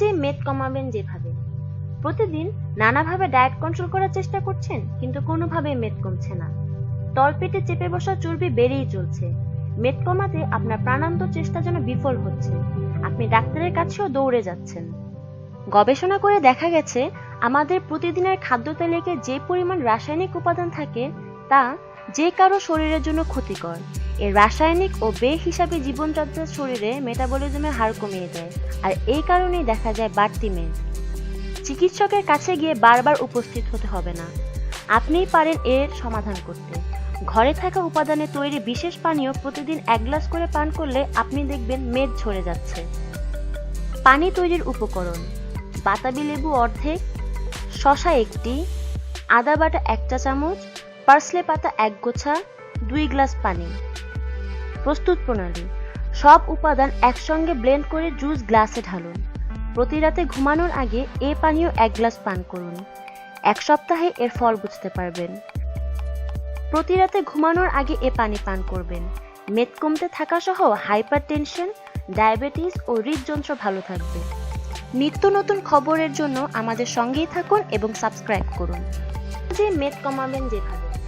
যে মেদ কমাবেন যেভাবে। প্রতিদিন নানাভাবে ডায়েট কন্ট্রোল করার চেষ্টা করছেন, কিন্তু কোনোভাবেই মেদ কমছে না। তলপেটে চেপে বসা চর্বি বেড়েই চলছে। মেদ কমাতে আপনার প্রাণান্ত চেষ্টা যেন বিফল হচ্ছে। আপনি ডাক্তারের কাছেও দৌড়ে যাচ্ছেন। গবেষণা করে দেখা গেছে, আমাদের প্রতিদিনের খাদ্য তালিকায় যে পরিমাণ রাসায়নিক উপাদান থাকে, তা যে কারও শরীরের জন্য ক্ষতিকর। এই রাসায়নিক ও বে হিসাবে জীবনযাত্রার শরীরে মেটাবলিজমের হার কমিয়ে দেয়, আর এই কারণেই দেখা যায় বাড়তি মেদ চিকিৎসকের কাছে গিয়ে বারবার উপস্থিত হতে হবে না। আপনিই পারেন এর সমাধান করতে। ঘরে থাকা উপাদানে তৈরি বিশেষ পানীয় প্রতিদিন এক গ্লাস করে পান করলে আপনি দেখবেন মেদ ঝরে যাচ্ছে। পানি তৈরির উপকরণ, বাতাবি লেবু অর্ধেক, শশা একটি, আদা বাটা এক চা চামচ পার্সলে পাতা এক গোছা, দুই গ্লাস পানি। প্রস্তুত প্রণালী। সব উপাদান একসঙ্গে ব্লেন্ড করে জুস গ্লাসে ঢালুন। প্রতি রাতে ঘুমানোর আগে এ পানীয় এক গ্লাস পান করুন। এক সপ্তাহে এর ফল বুঝতে পারবেন। প্রতি রাতে ঘুমানোর আগে এ পানি পান করবেন। মেদ কমতে থাকা সহ হাইপার টেনশন ডায়াবেটিস ও হৃদযন্ত্র ভালো থাকবে। নিত্য নতুন খবরের জন্য আমাদের সঙ্গেই থাকুন এবং সাবস্ক্রাইব করুন। যে মেদ কমাবেন যেভাবে।